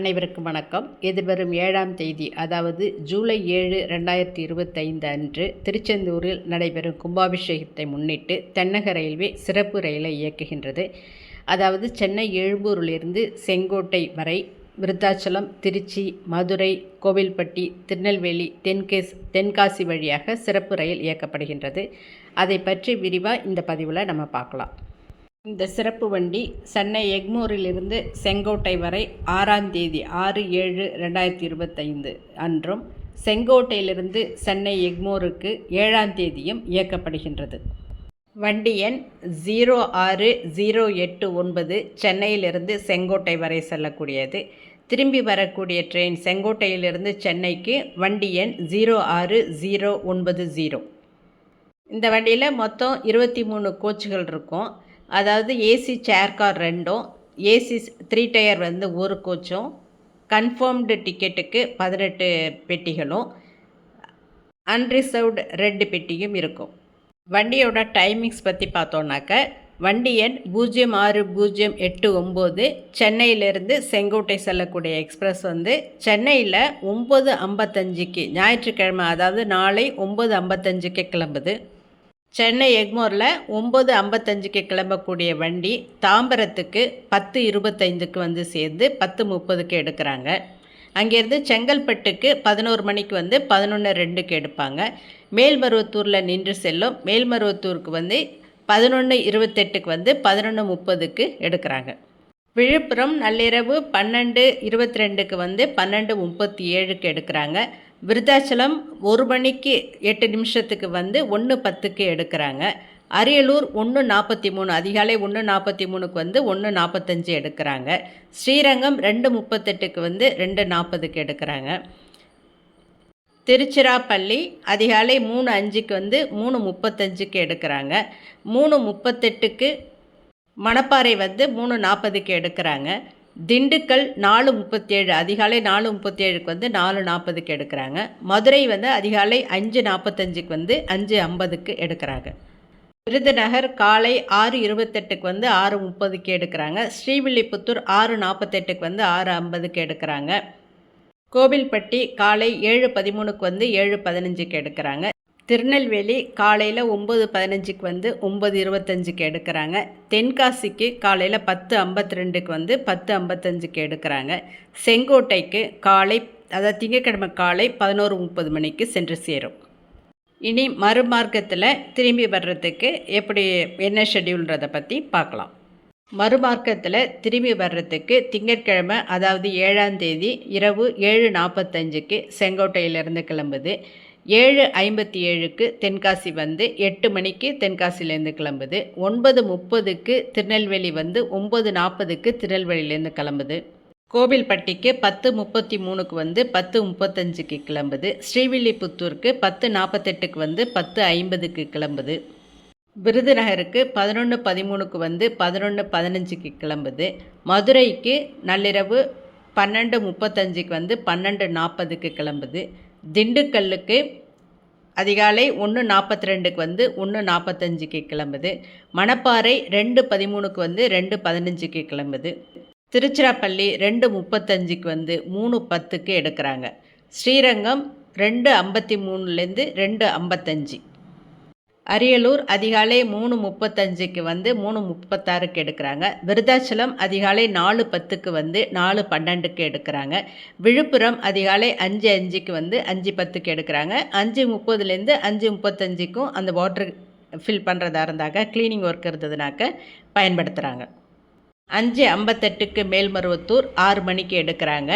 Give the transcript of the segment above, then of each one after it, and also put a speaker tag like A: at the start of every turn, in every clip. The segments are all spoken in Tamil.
A: அனைவருக்கும் வணக்கம். எதிர்வரும் ஏழாம் தேதி அதாவது ஜூலை ஏழு ரெண்டாயிரத்தி இருபத்தைந்து அன்று திருச்செந்தூரில் நடைபெறும் கும்பாபிஷேகத்தை முன்னிட்டு தென்னக ரயில்வே சிறப்பு ரயிலை இயக்குகின்றது. அதாவது சென்னை எழும்பூரிலிருந்து செங்கோட்டை வரை விருத்தாச்சலம் திருச்சி மதுரை கோவில்பட்டி திருநெல்வேலி தென்கேஸ் தென்காசி வழியாக சிறப்பு ரயில் இயக்கப்படுகின்றது. அதை பற்றி விரிவாக இந்த பதிவில் நம்ம பார்க்கலாம். இந்த சிறப்பு வண்டி சென்னை எக்மூரிலிருந்து செங்கோட்டை வரை ஆறாம் தேதி ஆறு ஏழு ரெண்டாயிரத்தி இருபத்தைந்து அன்றும் செங்கோட்டையிலிருந்து சென்னை எக்மோருக்கு ஏழாம் தேதியும் இயக்கப்படுகின்றது. வண்டி எண் ஜீரோ ஆறு ஜீரோ எட்டு ஒன்பது சென்னையிலிருந்து செங்கோட்டை வரை செல்லக்கூடியது. திரும்பி வரக்கூடிய ட்ரெயின் செங்கோட்டையிலிருந்து சென்னைக்கு வண்டி எண் ஜீரோ ஆறு ஜீரோ ஒன்பது ஜீரோ. இந்த வண்டியில் மொத்தம் இருபத்தி மூணு கோச்சுகள் இருக்கும். அதாவது ஏசி சேர் கார் ரெண்டும் ஏசி த்ரீ டயர் வந்து ஒரு கோச்சும் கன்ஃபார்ம்டு டிக்கெட்டுக்கு பதினெட்டு பெட்டிகளும் அன்ரிசர்வ்டு ரெண்டு பெட்டியும் இருக்கும். வண்டியோட டைமிங்ஸ் பற்றி பார்த்தோன்னாக்க வண்டி எண் பூஜ்ஜியம் ஆறு பூஜ்ஜியம் எட்டு ஒம்பது சென்னையிலேருந்து செங்கோட்டை செல்லக்கூடிய எக்ஸ்பிரஸ் வந்து சென்னையில் ஒம்பது ஐம்பத்தஞ்சுக்கு ஞாயிற்றுக்கிழமை அதாவது நாளை ஒம்பது ஐம்பத்தஞ்சுக்கு கிளம்புது. சென்னை எக்மோரில் ஒம்பது ஐம்பத்தஞ்சுக்கு கிளம்பக்கூடிய வண்டி தாம்பரத்துக்கு பத்து இருபத்தைந்துக்கு வந்து சேர்ந்து பத்து முப்பதுக்கு எடுக்கிறாங்க. அங்கேருந்து செங்கல்பட்டுக்கு பதினோரு மணிக்கு வந்து பதினொன்று ரெண்டுக்கு எடுப்பாங்க. மேல்மருவத்தூரில் நின்று செல்லும் மேல்மருவத்தூருக்கு வந்து பதினொன்று இருபத்தெட்டுக்கு வந்து பதினொன்று முப்பதுக்கு எடுக்கிறாங்க. விழுப்புரம் நள்ளிரவு பன்னெண்டு இருபத்தி ரெண்டுக்கு வந்து பன்னெண்டு முப்பத்தி ஏழுக்கு எடுக்கிறாங்க. விருத்தாச்சலம் ஒரு மணிக்கு எட்டு நிமிஷத்துக்கு வந்து ஒன்று பத்துக்கு எடுக்கிறாங்க. அரியலூர் ஒன்று நாற்பத்தி மூணு அதிகாலை ஒன்று நாற்பத்தி மூணுக்கு வந்து ஒன்று நாற்பத்தஞ்சு எடுக்கிறாங்க. ஸ்ரீரங்கம் ரெண்டு முப்பத்தெட்டுக்கு வந்து ரெண்டு நாற்பதுக்கு எடுக்கிறாங்க. திருச்சிராப்பள்ளி அதிகாலை மூணு அஞ்சுக்கு வந்து மூணு முப்பத்தஞ்சுக்கு எடுக்கிறாங்க. மூணு முப்பத்தெட்டுக்கு மணப்பாறை வந்து மூணு நாற்பதுக்கு எடுக்கிறாங்க. திண்டுக்கல் நாலு முப்பத்தேழு அதிகாலை நாலு முப்பத்தேழுக்கு வந்து நாலு நாற்பதுக்கு எடுக்கிறாங்க. மதுரை வந்து அதிகாலை அஞ்சு நாற்பத்தஞ்சுக்கு வந்து அஞ்சு ஐம்பதுக்கு எடுக்கிறாங்க. விருதுநகர் காலை ஆறு இருபத்தெட்டுக்கு வந்து ஆறு முப்பதுக்கு எடுக்கிறாங்க. ஸ்ரீவில்லிபுத்தூர் ஆறு நாற்பத்தெட்டுக்கு வந்து ஆறு ஐம்பதுக்கு எடுக்கிறாங்க. கோவில்பட்டி காலை ஏழு பதிமூணுக்கு வந்து ஏழு பதினஞ்சுக்கு எடுக்கிறாங்க. திருநெல்வேலி காலையில் ஒம்பது பதினஞ்சுக்கு வந்து ஒம்பது இருபத்தஞ்சுக்கு எடுக்கிறாங்க. தென்காசிக்கு காலையில் பத்து ஐம்பத்தி ரெண்டுக்கு வந்து பத்து ஐம்பத்தஞ்சுக்கு எடுக்கிறாங்க. செங்கோட்டைக்கு காலை அதாவது திங்கக்கிழமை காலை பதினோரு முப்பது மணிக்கு சென்று சேரும். இனி மறுமார்க்கத்தில் திரும்பி வர்றதுக்கு எப்படி என்ன ஷெடியூல்ன்றதை பற்றி பார்க்கலாம். மறுமார்க்கத்தில் திரும்பி வர்றதுக்கு திங்கட்கிழமை அதாவது ஏழாம் தேதி இரவு ஏழு நாற்பத்தஞ்சுக்கு செங்கோட்டையிலிருந்து கிளம்புது. ஏழு ஐம்பத்தி ஏழுக்கு தென்காசி வந்து எட்டு மணிக்கு தென்காசிலேருந்து கிளம்புது. ஒன்பது முப்பதுக்கு திருநெல்வேலி வந்து ஒம்பது நாற்பதுக்கு திருநெல்வேலியிலேருந்து கிளம்புது. கோவில்பட்டிக்கு பத்து முப்பத்தி மூணுக்கு வந்து பத்து முப்பத்தஞ்சுக்கு கிளம்புது. ஸ்ரீவில்லிபுத்தூருக்கு பத்து நாற்பத்தெட்டுக்கு வந்து பத்து ஐம்பதுக்கு கிளம்புது. விருதுநகருக்கு பதினொன்று பதிமூணுக்கு வந்து பதினொன்று பதினஞ்சுக்கு கிளம்புது. மதுரைக்கு நள்ளிரவு பன்னெண்டு முப்பத்தஞ்சுக்கு வந்து பன்னெண்டு நாற்பதுக்கு கிளம்புது. திண்டுக்கல்லுக்கு அதிகாலை ஒன்று நாற்பத்தி ரெண்டுக்கு வந்து ஒன்று நாற்பத்தஞ்சுக்கு கிளம்புது. மணப்பாறை ரெண்டு பதிமூணுக்கு வந்து ரெண்டு பதினஞ்சுக்கு கிளம்புது. திருச்சிராப்பள்ளி ரெண்டு முப்பத்தஞ்சுக்கு வந்து மூணு பத்துக்கு எடுக்கிறாங்க. ஸ்ரீரங்கம் ரெண்டு ஐம்பத்தி மூணுலேருந்து ரெண்டு ஐம்பத்தஞ்சு. அரியலூர் அதிகாலை மூணு முப்பத்தஞ்சுக்கு வந்து மூணு முப்பத்தாறுக்கு எடுக்கிறாங்க. விருதாச்சலம் அதிகாலை நாலு பத்துக்கு வந்து நாலு பன்னெண்டுக்கு எடுக்கிறாங்க. விழுப்புரம் அதிகாலை அஞ்சு அஞ்சுக்கு வந்து அஞ்சு பத்துக்கு எடுக்கிறாங்க. அஞ்சு முப்பதுலேருந்து அஞ்சு முப்பத்தஞ்சுக்கும் அந்த வாட்டர் ஃபில் பண்ணுறதா இருந்தாக்க க்ளீனிங் ஒர்க் இருந்ததுனாக்க பயன்படுத்துகிறாங்க அஞ்சு ஐம்பத்தெட்டுக்கு மேல்மருவத்தூர் ஆறு மணிக்கு எடுக்கிறாங்க.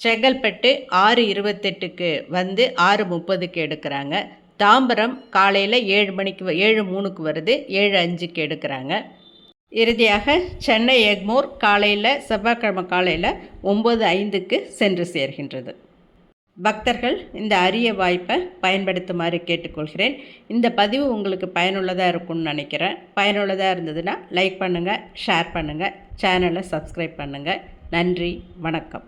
A: செங்கல்பட்டு ஆறு இருபத்தெட்டுக்கு வந்து ஆறு முப்பதுக்கு எடுக்கிறாங்க. தாம்பரம் காலையில் ஏழு மணிக்கு ஏழு மூணுக்கு வருது ஏழு அஞ்சுக்கு எடுக்கிறாங்க. இறுதியாக சென்னை எக்மோர் காலையில் செவ்வாய்க்கிழமை காலையில் ஒம்பது ஐந்துக்கு சென்று சேர்கின்றது. பக்தர்கள் இந்த அரிய வாய்ப்பை பயன்படுத்துமாறு கேட்டுக்கொள்கிறேன். இந்த பதிவு உங்களுக்கு பயனுள்ளதாக இருக்கும்னு நினைக்கிறேன். பயனுள்ளதாக இருந்ததுன்னா லைக் பண்ணுங்கள் ஷேர் பண்ணுங்கள் சேனலை சப்ஸ்கிரைப் பண்ணுங்கள் நன்றி வணக்கம்.